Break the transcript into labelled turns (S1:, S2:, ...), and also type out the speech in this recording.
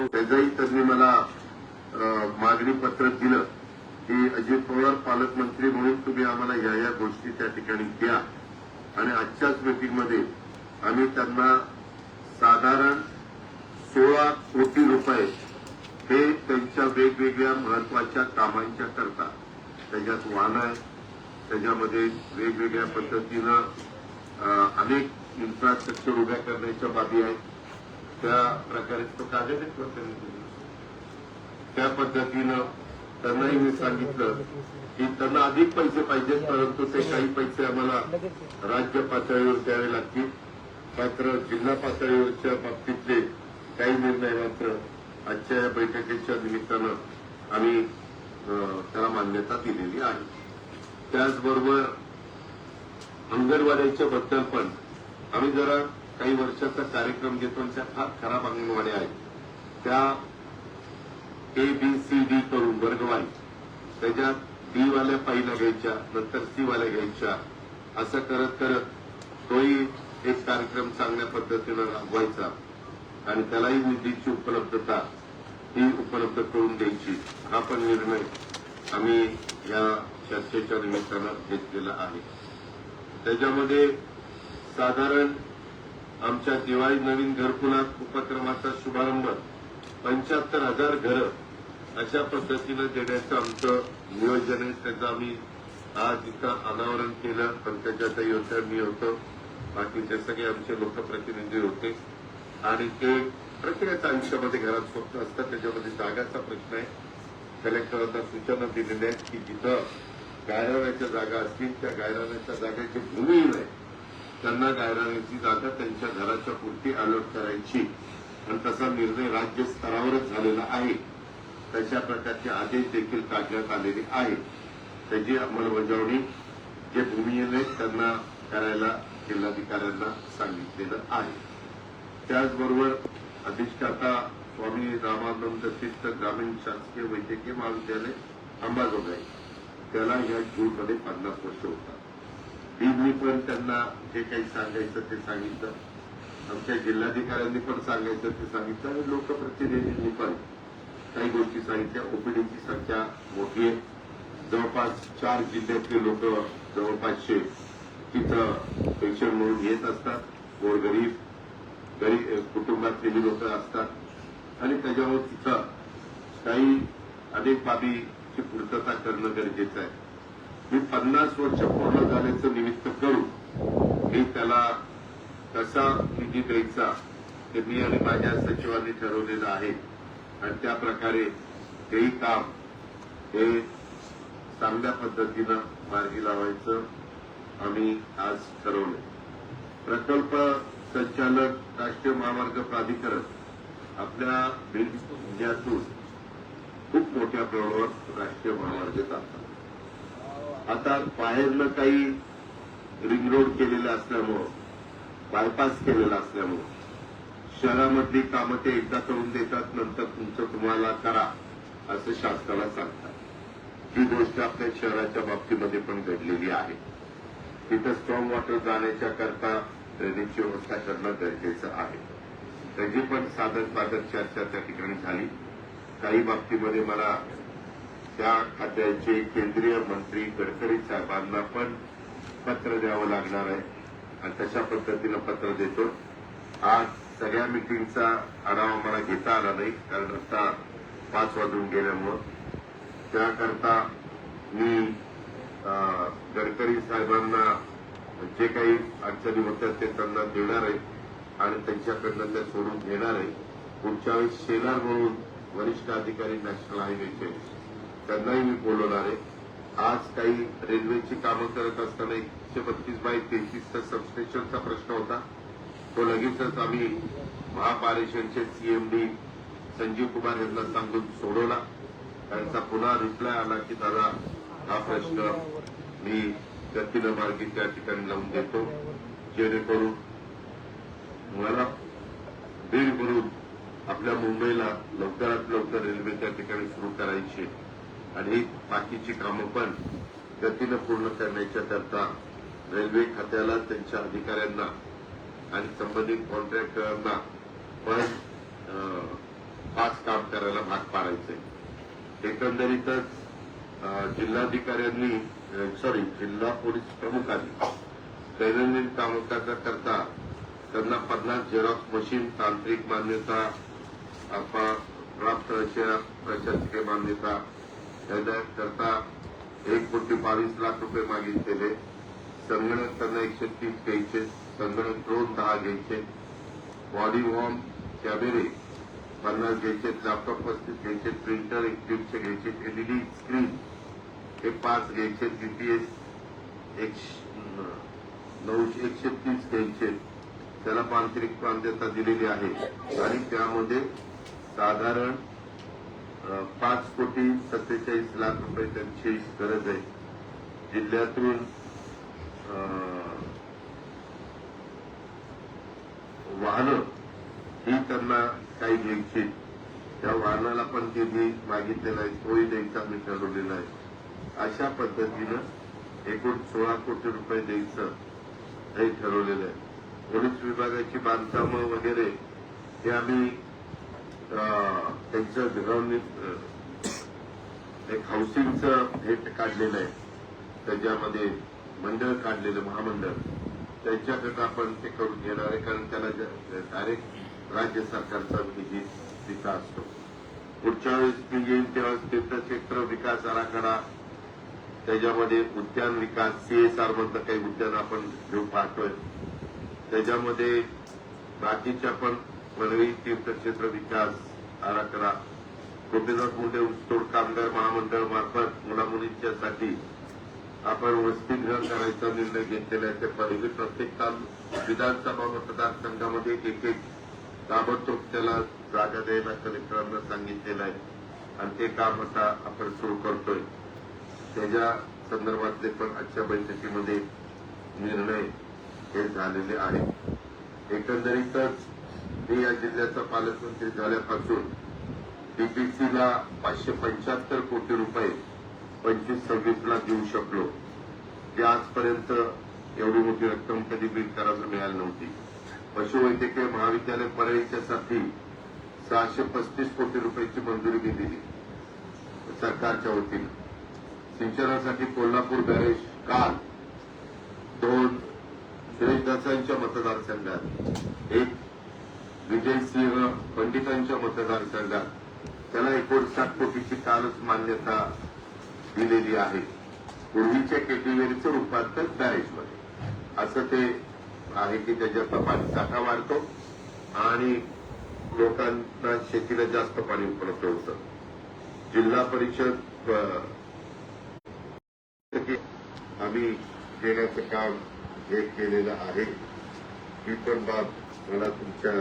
S1: त्याचंही त्यांनी मला मागणी पत्र दिलं की अजित पवार पालकमंत्री म्हणून तुम्ही आम्हाला या या गोष्टी त्या ठिकाणी द्या. आणि आजच्याच मीटिंगमध्ये आम्ही त्यांना साधारण सोळा कोटी रुपये हे त्यांच्या वेगवेगळ्या महत्त्वाच्या कामांच्या करता त्याच्यात वाहन आहे त्याच्यामध्ये वेगवेगळ्या पद्धतीनं अनेक इन्फ्रास्ट्रक्चर उभ्या करण्याच्या बाबी आहेत. त्या प्रकारे तो कागद त्या पद्धतीनं त्यांनाही मी सांगितलं की त्यांना अधिक पैसे पाहिजेत परंतु ते काही पैसे आम्हाला राज्य पातळीवर द्यावे लागतील. मात्र जिल्हा पातळीवरच्या बाबतीतले काही निर्णय मात्र आजच्या या बैठकीच्या निमित्तानं आम्ही अं, त्याला मान्यता दिलेली आहे. त्याचबरोबर अंगणवाड्याच्या बद्दल पण आम्ही जरा काही वर्षाचा कार्यक्रम घेतो आणि त्या फार खराब अंगणवाड्या आहेत. त्या ए बी सी डी करून वर्गवाई त्याच्यात बी वाल्या पहिल्या घ्यायच्या नंतर सी वाल्या घ्यायच्या. असं करत करत तोही एक कार्यक्रम चांगल्या पद्धतीनं राबवायचा. आणि त्यालाही निधीची उपलब्धता ही उपलब्ध करून द्यायची. हा पण निर्णय आम्ही या चर्चेच्या निमित्तानं घेतलेला आहे. त्याच्यामध्ये साधारण आमच्या दिवाळी नवीन घरकुलात उपक्रमाचा शुभारंभ. पंच्याहत्तर हजार घरं अशा पद्धतीनं देण्याचं आमचं नियोजन आहे. त्याचं आम्ही आज इथं अनावरण केलं. पंकजाताई होत्या मी होतो. बाकीचे सगळे आमचे लोकप्रतिनिधी होते. आणि ते प्रत्येकाच्या आयुष्यामध्ये घरात स्वप्न असतात त्याच्यामध्ये जागाचा प्रश्न आहे. कलेक्टरांना सूचना दिलेल्या आहेत की जिथं गायरानाच्या जागा असतील त्या गायरानाच्या जागेची भूमी नाही. त्यांना गायरानाची जागा त्यांच्या घराच्या पुरती अलॉट करायची. आणि तसा निर्णय राज्य स्तरावरच झालेला आहे. तशा प्रकारचे आदेश देखील काढण्यात आलेले आहेत त्याची अंमलबजावणी जे भूमिहीन आहेत त्यांना करायला जिल्हाधिकाऱ्यांना सांगितलेलं आहे. त्याचबरोबर अधिष्ठाता स्वामी रामानंद तीर्थ ग्रामीण शासकीय वैद्यकीय महाविद्यालय अंबाजोगाई. त्याला या जूनमध्ये पन्नास वर्ष होतात. मी पण त्यांना जे काही सांगायचं ते सांगितलं. आमच्या जिल्हाधिकाऱ्यांनी पण सांगायचं ते सांगितलं आणि लोकप्रतिनिधींनी पण. काही गोष्टी सांगितल्या. ओपीडीची संख्या मोठी आहे. जवळपास चार जिल्ह्यातले लोक जवळपासशे तिथं पेन्शन म्हणून येत असतात. गोरगरीब गरीब कुटुंबातलेली लोक असतात. आणि त्याच्यावर तिथं काही अनेक बाबीची पूर्तता करणं गरजेचं आहे. मी पन्नास वर्ष पूर्ण झाल्याचं निमित्त करून मी त्याला कसा निधी द्यायचा ते मी आणि माझ्या सचिवांनी ठरवलेलं आहे. आणि त्या प्रकारे तेही काम हे चांगल्या पद्धतीनं मार्गी लावायचं आम्ही आज ठरवलं प्रकल्प संचालक राष्ट्रीय महामार्ग प्राधिकरण आपल्या बीड खूप मोठ्या प्रमाणावर राष्ट्रीय महामार्ग चालतात. आता बाहेरनं काही रिंग रोड केलेलं असल्यामुळं बायपास केलेला असल्यामुळं शहरामधली कामं ते एकदा करून देतात नंतर तुमचं तुम्हाला करा असं शासनाला सांगतात. ही गोष्ट आपल्या शहराच्या बाबतीमध्ये पण घडलेली आहे. तिथं स्ट्रॉंग वॉटर जाण्याच्या करता ड्रेनेजची व्यवस्था करणं गरजेचं आहे. त्याची पण साधन बाधक चर्चा त्या ठिकाणी झाली. काही बाबतीमध्ये मला त्या खात्याचे केंद्रीय मंत्री गडकरी साहेबांना पण पत्र द्यावं लागणार आहे. आणि तशा पद्धतीनं पत्र देतो. आज सगळ्या मिटिंगचा आढावा मला घेता आला नाही कारण आता पाच वाजून गेल्यामुळं. त्याकरता मी गडकरी साहेबांना जे काही अडचणी होत्या ते त्यांना देणार आहे आणि त्यांच्याकडनं त्या सोडून घेणार आहे. पुढच्या वेळेस शेलार म्हणून वरिष्ठ अधिकारी नॅशनल हायवेचे. त्यांनाही मी बोलवणार आहे. आज काही रेल्वेची कामं करत असताना एकशे बत्तीस बाय तेहतीसचा सबस्टेशनचा प्रश्न होता. तो लगेचच आम्ही महापारेषणचे सीएमडी संजीव कुमार यांना सांगून सोडवला. त्यांचा पुन्हा रिप्लाय आला की दादा हा प्रश्न मी गतीनं मार्गी त्या ठिकाणी लावून देतो. जेणेकरून मला बीड भरून आपल्या मुंबईला लवकरात लवकर रेल्वे त्या ठिकाणी सुरू करायची आणि बाकीची कामं पण गतीनं पूर्ण करण्याच्या करता रेल्वे खात्याला त्यांच्या अधिकाऱ्यांना आणि संबंधित कॉन्ट्रॅक्टरांना पण पाच काम करायला भाग पाडायचंय. एकंदरीतच जिल्हाधिकाऱ्यांनी सॉरी जिल्हा पोलीस प्रमुखांनी दैनंदिन कामकाजा करता त्यांना पन्नास झेरॉक्स मशीन तांत्रिक मान्यता अथवा प्राप्त अशा प्रशासकीय मान्यता करता एक कोटी बावीस लाख रुपये मागितलेले संगणक त्यांना एकशे तीस घ्यायचे. संगणक ड्रोन दहा घ्यायचे. बॉडी वॉर्म कॅमेरे पन्नास घ्यायचे. लॅपटॉप पस्तीस घ्यायचे. प्रिंटर एक दीडशे घ्यायचे. एलईडी स्क्रीन हे पाच घ्यायचे. जीपीएस नऊशे एकशे तीस घ्यायचे. त्याला तांत्रिक प्रांतता दिलेली आहे. आणि त्यामध्ये साधारण पाच कोटी सत्तेचाळीस लाख रुपये त्यांची गरज आहे. जिल्ह्यातून अं, वाहनं ही त्यांना काही घ्यायची. त्या वाहनाला पण ते मी मागितलेला आहे तोही द्यायचा मी ठरवलेला आहे. अशा पद्धतीनं एकूण सोळा कोटी रुपये द्यायचं हे ठरवलेलं आहे. पोलीस विभागाची बांधकामं वगैरे हे आम्ही त्यांचं ग्राउंड एक हाऊसिंगचं हे काढलेलं आहे. त्याच्यामध्ये मंडळ काढलेलं महामंडळ. त्यांच्याकडे आपण ते करून घेणार आहे कारण त्याला डायरेक्ट राज्य सरकारचा निधी तिथं असतो. पुढच्या वेळेस मी येईल तेव्हा तीर्थक्षेत्र विकास आराखडा. त्याच्यामध्ये उद्यान विकास सीएसआर मधलं काही उद्यान आपण घेऊन पाहतोय. त्याच्यामध्ये बाकीच्या पण वनवी तीर्थक्षेत्र विकास आराखडा. गोपीनाथ मुंडे ऊसतोड कामगार महामंडळ मार्फत मुलामुलींच्यासाठी आपण वसतिगृह करायचा निर्णय घेतलेला आहे. त्या पहिले प्रत्येक काम विधानसभा मतदारसंघामध्ये एक एक ताबडतोब त्याला जागा द्यायला कलेक्टरांना सांगितलेलं आहे. आणि ते काम आता आपण सुरू करतोय. त्याच्या संदर्भातले पण आजच्या बैठकीमध्ये निर्णय हे झालेले आहेत. एकंदरीतच मी या जिल्ह्याचा पालकमंत्री झाल्यापासून डीपीसीला पाचशे पंच्याहत्तर कोटी रुपये पंचवीस सव्वीसला देऊ शकलो. जे आजपर्यंत एवढी मोठी रक्कम कधी बिल करायला मिळाली नव्हती. पशुवैद्यकीय महाविद्यालय परळीच्यासाठी सहाशे पस्तीस कोटी रुपयाची मंजुरी मी दिली सरकारच्या वतीनं. सिंचनासाठी कोल्हापूर बॅरेज काल दोन सुरेशदासांच्या मतदारसंघात एक विजयसिंह पंडितांच्या मतदारसंघात त्याला एकोणसाठ कोटीची कालच मान्यता दिलेली आहे. पूर्वीच्या केटीवेरीचं रूपांतर बॅरेजमध्ये असं ते आहे की त्याच्यातला पाणी साठा वाढतो आणि लोकांना शेतीला जास्त पाणी उपलब्ध होतं. जिल्हा परिषद आम्ही देण्याचं काम हे केलेलं आहे. ही पण बाब मला तुमच्या